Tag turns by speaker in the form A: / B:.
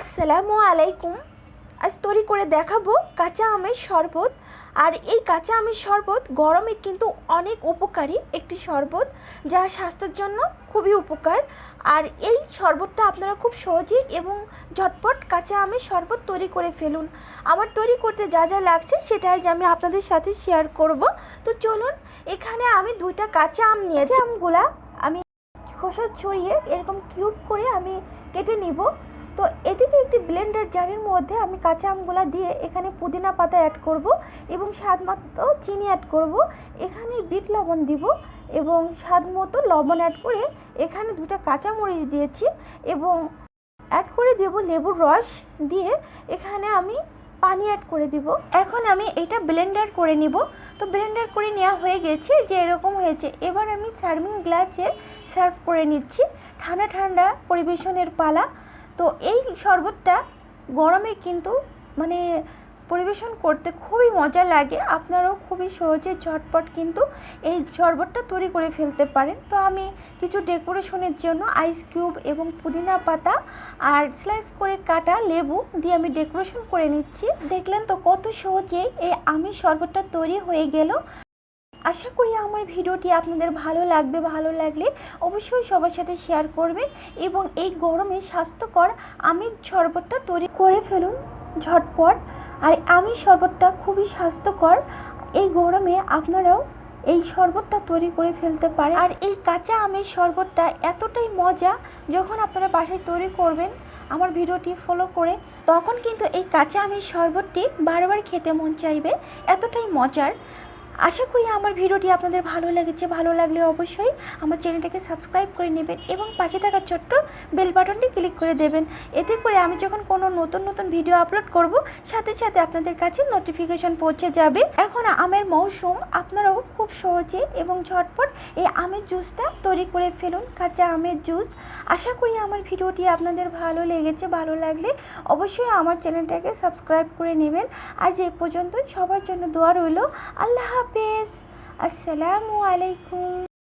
A: আসসালামু আলাইকুম। আজ তৈরি করে দেখাবো কাঁচা আমের শরবত। আর এই কাঁচা আমের শরবত গরমে কিন্তু অনেক উপকারী একটি শরবত, যা স্বাস্থ্যের জন্য খুবই উপকার। আর এই শরবতটা আপনারা খুব সহজেই এবং ঝটপট কাঁচা আমের শরবত তৈরি করে ফেলুন। আমার তৈরি করতে যা যা লাগছে সেটাই আমি আপনাদের সাথে শেয়ার করব। তো চলুন, এখানে আমি দুইটা কাঁচা আম নিয়েছি। আমগুলা আমি খোসা ছড়িয়ে এরকম কিউব করে আমি কেটে নিব। তো এদিকে একটি ব্লেন্ডার জারের মধ্যে আমি কাঁচা আমগুলা দিয়ে এখানে পুদিনা পাতা অ্যাড করব এবং স্বাদ মতো চিনি অ্যাড করব। এখানে বিট লবণ দিব এবং স্বাদ মতো লবণ অ্যাড করে এখানে দুটো কাঁচামরিচ দিয়েছি এবং অ্যাড করে দেব লেবুর রস দিয়ে এখানে আমি পানি অ্যাড করে দিব। এখন আমি এটা ব্লেন্ডার করে নিব। তো ব্লেন্ডার করে নেওয়া হয়ে গেছে যে এরকম হয়েছে। এবার আমি সার্ভিং গ্লাসে সার্ভ করে নিচ্ছি। ঠান্ডা ঠান্ডা পরিবেশনের পালা। তো এই শরবতটা গরমে কিন্তু মানে পরিবেশন করতে খুবই মজা লাগে। আপনারাও খুবই সহজে ঝটপট কিন্তু এই শরবতটা তৈরি করে ফেলতে পারেন। তো আমি কিছু ডেকোরেশনের জন্য আইস কিউব এবং পুদিনা পাতা আর স্লাইস করে কাটা লেবু দিয়ে আমি ডেকোরেশন করে নিচ্ছি। দেখলেন তো কত সহজে এই আমের শরবতটা তৈরি হয়ে গেল। আশা করি আমার ভিডিওটি আপনাদের ভালো লাগবে, ভালো লাগলে অবশ্যই সবার সাথে শেয়ার করবেন এবং এই গরমে স্বাস্থ্যকর আমের শরবতটা তৈরি করে ফেলুন ঝটপট। আর আমের শরবতটা খুবই স্বাস্থ্যকর। এই গরমে আপনারাও এই শরবতটা তৈরি করে ফেলতে পারে আর এই কাঁচা আমের শরবতটা এতটাই মজা যখন আপনারা বাসায় তৈরি করবেন, আমার ভিডিওটি ফলো করে, তখন কিন্তু এই কাঁচা আমের শরবতটি বারবার খেতে মন চাইবে। এতটাই মজার। আশা করি আমার ভিডিওটি আপনাদের ভালো লেগেছে। ভালো লাগলে অবশ্যই আমার চ্যানেলটাকে সাবস্ক্রাইব করে নেবেন এবং পাশে থাকা ছোট্ট বেল বাটনটি ক্লিক করে দেবেন। এতে করে আমি যখন কোনো নতুন নতুন ভিডিও আপলোড করব, সাথে সাথে আপনাদের কাছে নোটিফিকেশন পৌঁছে যাবে। এখন আমের মৌসুম, আপনারাও খুব সহজে এবং ঝটপট এই আমের জুসটা তৈরি করে ফেলুন। কাঁচা আমের জুস আশা করি আমার ভিডিওটি আপনাদের ভালো লেগেছে, ভালো লাগলে অবশ্যই আমার চ্যানেলটাকে সাবস্ক্রাইব করে নেবেন। আজ এ পর্যন্ত সবার জন্য দোয়া রইল। আল্লাহ হাফেজ। আসসালামু আলাইকুম।